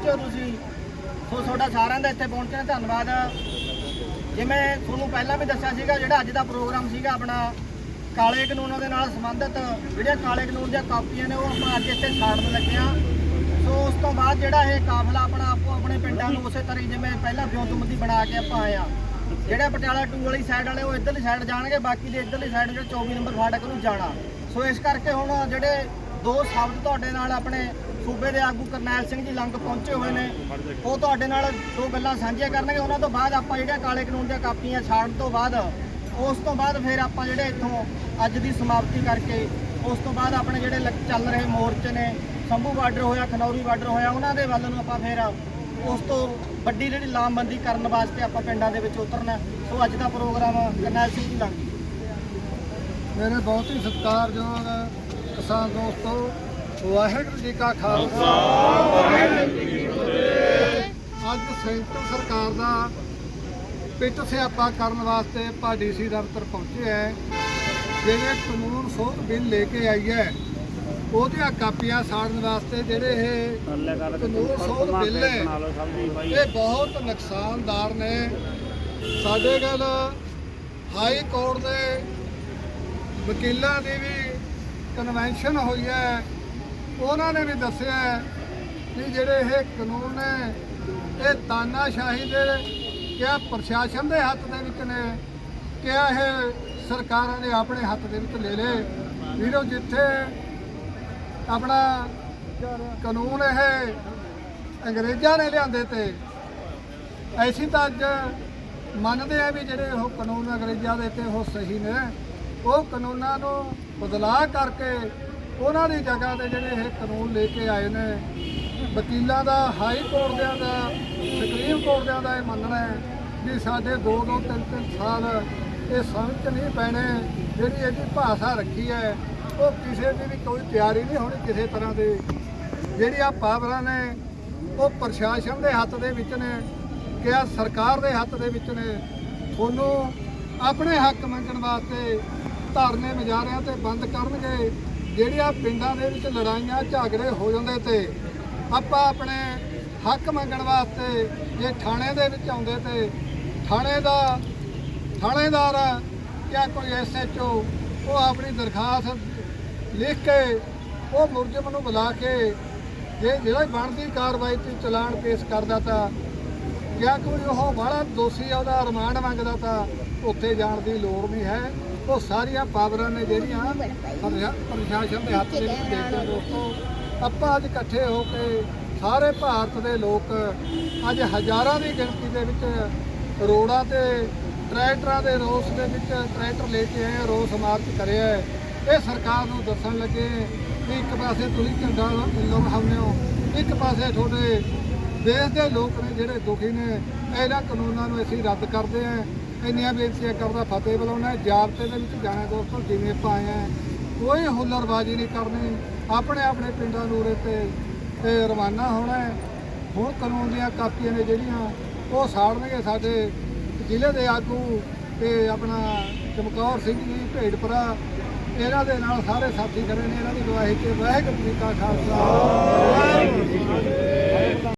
ਪਹੁੰਚੇ ਹੋ ਤੁਸੀਂ। ਸੋ ਤੁਹਾਡਾ ਸਾਰਿਆਂ ਦਾ ਇੱਥੇ ਪਹੁੰਚਣ ਧੰਨਵਾਦ। ਜਿਵੇਂ ਤੁਹਾਨੂੰ ਪਹਿਲਾਂ ਵੀ ਦੱਸਿਆ ਸੀਗਾ, ਜਿਹੜਾ ਅੱਜ ਦਾ ਪ੍ਰੋਗਰਾਮ ਸੀਗਾ ਆਪਣਾ, ਕਾਲੇ ਕਾਨੂੰਨਾਂ ਦੇ ਨਾਲ ਸੰਬੰਧਿਤ, ਜਿਹੜੀਆਂ ਕਾਲੇ ਕਾਨੂੰਨ ਦੀਆਂ ਕਾਪੀਆਂ ਨੇ, ਉਹ ਆਪਾਂ ਅੱਜ ਇੱਥੇ ਸਾੜਨ ਲੱਗੇ ਹਾਂ। ਸੋ ਉਸ ਤੋਂ ਬਾਅਦ ਜਿਹੜਾ ਇਹ ਕਾਫਲਾ ਆਪਣਾ, ਆਪੋ ਆਪਣੇ ਪਿੰਡਾਂ ਨੂੰ ਉਸੇ ਤਰ੍ਹਾਂ ਹੀ ਜਿਵੇਂ ਪਹਿਲਾਂ ਬਿਉਂਤਬੰਦੀ ਬਣਾ ਕੇ ਆਪਾਂ ਆਏ ਆ ਜਿਹੜੇ ਪਟਿਆਲਾ ਟੂ ਵਾਲੀ ਸਾਈਡ ਵਾਲੇ, ਉਹ ਇੱਧਰਲੀ ਸਾਈਡ ਜਾਣਗੇ, ਬਾਕੀ ਦੇ ਇੱਧਰਲੀ ਸਾਈਡ ਜਿਹੜੇ 24 ਨੰਬਰ ਫਾਟਕ ਨੂੰ ਜਾਣਾ। ਸੋ ਇਸ ਕਰਕੇ ਹੁਣ ਜਿਹੜੇ ਦੋ ਸ਼ਬਦ ਤੁਹਾਡੇ ਨਾਲ ਆਪਣੇ ਸੂਬੇ ਦੇ ਆਗੂ ਕਰਨੈਲ ਸਿੰਘ ਜੀ ਲੰਗ ਪਹੁੰਚੇ ਹੋਏ ਨੇ। ਉਹ ਤੁਹਾਡੇ ਨਾਲ ਦੋ ਗੱਲਾਂ ਸਾਂਝੀਆਂ ਕਰਨਗੇ। ਉਹਨਾਂ ਤੋਂ ਬਾਅਦ ਆਪਾਂ ਜਿਹੜੀਆਂ ਕਾਲੇ ਕਾਨੂੰਨ ਦੀਆਂ ਕਾਪੀਆਂ ਛਾੜਨ ਤੋਂ ਬਾਅਦ, ਉਸ ਤੋਂ ਬਾਅਦ ਫਿਰ ਆਪਾਂ ਜਿਹੜੇ ਇੱਥੋਂ ਅੱਜ ਦੀ ਸਮਾਪਤੀ ਕਰਕੇ, ਉਸ ਤੋਂ ਬਾਅਦ ਆਪਣੇ ਜਿਹੜੇ ਚੱਲ ਰਹੇ ਮੋਰਚੇ ਨੇ, ਸੰਭੂ ਬਾਰਡਰ ਹੋਇਆ, ਖਨੌਰੀ ਬਾਰਡਰ ਹੋਇਆ, ਉਹਨਾਂ ਦੇ ਵੱਲ ਨੂੰ ਆਪਾਂ ਫਿਰ ਉਸ ਤੋਂ ਵੱਡੀ ਜਿਹੜੀ ਲਾਮਬੰਦੀ ਕਰਨ ਵਾਸਤੇ ਆਪਾਂ ਪਿੰਡਾਂ ਦੇ ਵਿੱਚ ਉਤਰਨਾ ਸੋ ਅੱਜ ਦਾ ਪ੍ਰੋਗਰਾਮ ਕਰਨੈਲ ਸਿੰਘ ਜੀ ਲੰਗ ਮੇਰੇ ਬਹੁਤ ਹੀ ਸਤਿਕਾਰਯੋਗ ਕਿਸਾਨ ਦੋਸਤੋ ਵਾਹਿਗੁਰੂ ਜੀ ਕਾ ਖਾਲਸਾ। ਅੱਜ ਸੈਂਟਰ ਸਰਕਾਰ ਦਾ ਪਿੱਟ ਸਿਆਪਾ ਕਰਨ ਵਾਸਤੇ ਆਪਾਂ ਡੀਸੀ ਦਫ਼ਤਰ ਪਹੁੰਚੇ ਹੈ। ਜਿਹੜੇ ਕਾਨੂੰਨ ਸੋਧ ਬਿੱਲ ਲੈ ਕੇ ਆਈ ਹੈ ਉਹਦੀਆਂ ਕਾਪੀਆਂ ਸਾੜਨ ਵਾਸਤੇ ਜਿਹੜੇ ਇਹ ਕਾਨੂੰਨ ਸੋਧ ਬਿੱਲ ਹੈ ਇਹ ਬਹੁਤ ਨੁਕਸਾਨਦਾਰ ਨੇ। ਸਾਡੇ ਕੋਲ ਹਾਈ ਕੋਰਟ ਦੇ ਵਕੀਲਾਂ ਦੀ ਵੀ ਕਨਵੈਨਸ਼ਨ ਹੋਈ ਹੈ। ਉਹਨਾਂ ਨੇ ਵੀ ਦੱਸਿਆ ਕਿ ਜਿਹੜੇ ਇਹ ਕਾਨੂੰਨ ਨੇ, ਇਹ ਤਾਨਾਸ਼ਾਹੀ ਦੇ, ਕਿਆ ਪ੍ਰਸ਼ਾਸਨ ਦੇ ਹੱਥ ਦੇ ਵਿੱਚ ਨੇ, ਕਿਆ ਇਹ ਸਰਕਾਰਾਂ ਨੇ ਆਪਣੇ ਹੱਥ ਦੇ ਵਿੱਚ ਲੈ ਲਏ। ਵੀਰੋ, ਜਿੱਥੇ ਆਪਣਾ ਕਾਨੂੰਨ ਇਹ ਅੰਗਰੇਜ਼ਾਂ ਨੇ ਲਿਆਂਦੇ ਤੇ ਐਸੀ ਤਾਂ ਅੱਜ ਮੰਨਦੇ ਆ ਵੀ ਜਿਹੜੇ ਉਹ ਕਾਨੂੰਨ ਅੰਗਰੇਜ਼ਾਂ ਦੇ ਤੇ ਉਹ ਸਹੀ ਨੇ, ਉਹ ਕਾਨੂੰਨਾਂ ਨੂੰ ਬਦਲਾਅ ਕਰਕੇ ਉਹਨਾਂ ਦੀ ਜਗ੍ਹਾ ਤੇ ਜਿਹੜੇ ਇਹ ਕਾਨੂੰਨ ਲੈ ਕੇ ਆਏ ਨੇ, ਵਕੀਲਾਂ ਦਾ ਹਾਈ ਕੋਰਟ ਦਿਆਂ ਦਾ ਸੁਪਰੀਮ ਕੋਰਟ ਦਿਆਂ ਦਾ ਇਹ ਮੰਨਣਾ ਹੈ ਵੀ ਸਾਡੇ 2 2 3 3 ਸਾਲ ਇਹ ਸਮਝ ਨਹੀਂ ਪੈਣੇ, ਜਿਹੜੀ ਇਹਦੀ ਭਾਸ਼ਾ ਰੱਖੀ ਹੈ, ਉਹ ਕਿਸੇ ਦੀ ਵੀ ਕੋਈ ਤਿਆਰੀ ਨਹੀਂ ਹੋਣੀ ਕਿਸੇ ਤਰ੍ਹਾਂ ਦੀ। ਜਿਹੜੀਆਂ ਪਾਵਰਾਂ ਨੇ, ਉਹ ਪ੍ਰਸ਼ਾਸਨ ਦੇ ਹੱਥ ਦੇ ਵਿੱਚ ਨੇ ਕਿ ਸਰਕਾਰ ਦੇ ਹੱਥ ਦੇ ਵਿੱਚ ਨੇ। ਤੁਹਾਨੂੰ ਆਪਣੇ ਹੱਕ ਮੰਗਣ ਵਾਸਤੇ ਧਰਨੇ ਮੁਜ਼ਾਹਰਿਆਂ ਤੇ ਬੰਦ ਕਰਨਗੇ। ਜਿਹੜੀਆਂ ਪਿੰਡਾਂ ਦੇ ਵਿੱਚ ਲੜਾਈਆਂ, ਝਗੜੇ ਹੋ ਜਾਂਦੇ ਤੇ ਆਪਾਂ ਆਪਣੇ ਹੱਕ ਮੰਗਣ ਵਾਸਤੇ ਜੇ ਥਾਣੇ ਦੇ ਵਿੱਚ ਆਉਂਦੇ ਤੇ ਥਾਣੇ ਦਾ ਥਾਣੇਦਾਰ ਜਾਂ ਕੋਈ ਐਸਐਚਓ ਉਹ ਆਪਣੀ ਦਰਖਾਸਤ ਲਿਖ ਕੇ ਉਹ ਮੁਲਜ਼ਮ ਨੂੰ ਬੁਲਾ ਕੇ ਜੇ ਜਿਹੜਾ ਬਣਦੀ ਕਾਰਵਾਈ ਤੇ ਚਲਾਨ ਪੇਸ਼ ਕਰਦਾ ਤਾਂ ਜਾਂ ਕੋਈ ਉਹ ਬਾਹਲਾ ਦੋਸ਼ੀ ਆ, ਉਹਦਾ ਰਿਮਾਂਡ ਮੰਗਦਾ ਤਾਂ ਉੱਥੇ ਜਾਣ ਦੀ ਲੋੜ ਨਹੀਂ ਹੈ ਉਹ ਸਾਰੀਆਂ ਪਾਵਰਾਂ ਨੇ ਜਿਹੜੀਆਂ ਪ੍ਰਸ਼ਾ- ਪ੍ਰਸ਼ਾਸਨ ਦੇ ਹੱਥ ਦੇ ਵਿੱਚ ਦੇ ਕੇ ਦੋਸਤੋ ਆਪਾਂ ਅੱਜ ਇਕੱਠੇ ਹੋ ਕੇ ਸਾਰੇ ਭਾਰਤ ਦੇ ਲੋਕ ਅੱਜ ਹਜ਼ਾਰਾਂ ਦੀ ਗਿਣਤੀ ਦੇ ਵਿੱਚ ਰੋਡਾਂ ਤੇ, ਟਰੈਕਟਰਾਂ ਦੇ ਰੋਸ ਦੇ ਵਿੱਚ ਟਰੈਕਟਰ ਲੈ ਕੇ ਆਏ, ਰੋਸ ਮਾਰਚ ਕਰਿਆ ਹੈ। ਇਹ ਸਰਕਾਰ ਨੂੰ ਦੱਸਣ ਲੱਗੇ ਵੀ ਇੱਕ ਪਾਸੇ ਤੁਸੀਂ ਝੰਡਾ ਲਗਾਉਂਦੇ ਹੋ, ਇੱਕ ਪਾਸੇ ਤੁਹਾਡੇ ਦੇਸ਼ ਦੇ ਲੋਕ ਨੇ ਜਿਹੜੇ ਦੁਖੀ ਨੇ, ਇਹਨਾਂ ਕਾਨੂੰਨਾਂ ਨੂੰ ਅਸੀਂ ਰੱਦ ਕਰਦੇ ਹਾਂ। ਇੰਨੀਆਂ ਬੇਨਤੀਆਂ ਕਰਦਾ ਫਤਿਹ ਬੁਲਾਉਣਾ ਜਾਬਤੇ ਦੇ ਵਿੱਚ ਜਾਣਾ ਦੋਸਤੋ, ਜਿਵੇਂ ਆਪਾਂ ਕੋਈ ਹੁੱਲੜਬਾਜ਼ੀ ਨਹੀਂ ਕਰਨੀ। ਆਪਣੇ ਆਪਣੇ ਪਿੰਡਾਂ ਨੂੰ ਉਰੇ ਤੇ ਤੇ ਰਵਾਨਾ ਹੋਣਾ ਹੈ। ਹੁਣ ਕਾਨੂੰਨ ਦੀਆਂ ਕਾਪੀਆਂ ਨੇ ਜਿਹੜੀਆਂ, ਉਹ ਸਾੜਨਗੇ ਸਾਡੇ ਜ਼ਿਲ੍ਹੇ ਦੇ ਆਗੂ ਤੇ ਆਪਣਾ ਚਮਕੌਰ ਸਿੰਘ ਜੀ ਭੇਡਪੁਰਾ ਇਹਨਾਂ ਦੇ ਨਾਲ ਸਾਰੇ ਸਾਥੀ ਖੜੇ ਨੇ। ਇਹਨਾਂ ਦੀ ਗਵਾਹੀ ਤੇ ਵਾਹਿਗੁਰੂ ਜੀ ਕਾ ਖਾਲਸਾ। ਵਾਹਿਗੁਰੂ ਜੀ ਕੀ ਫਤਿਹ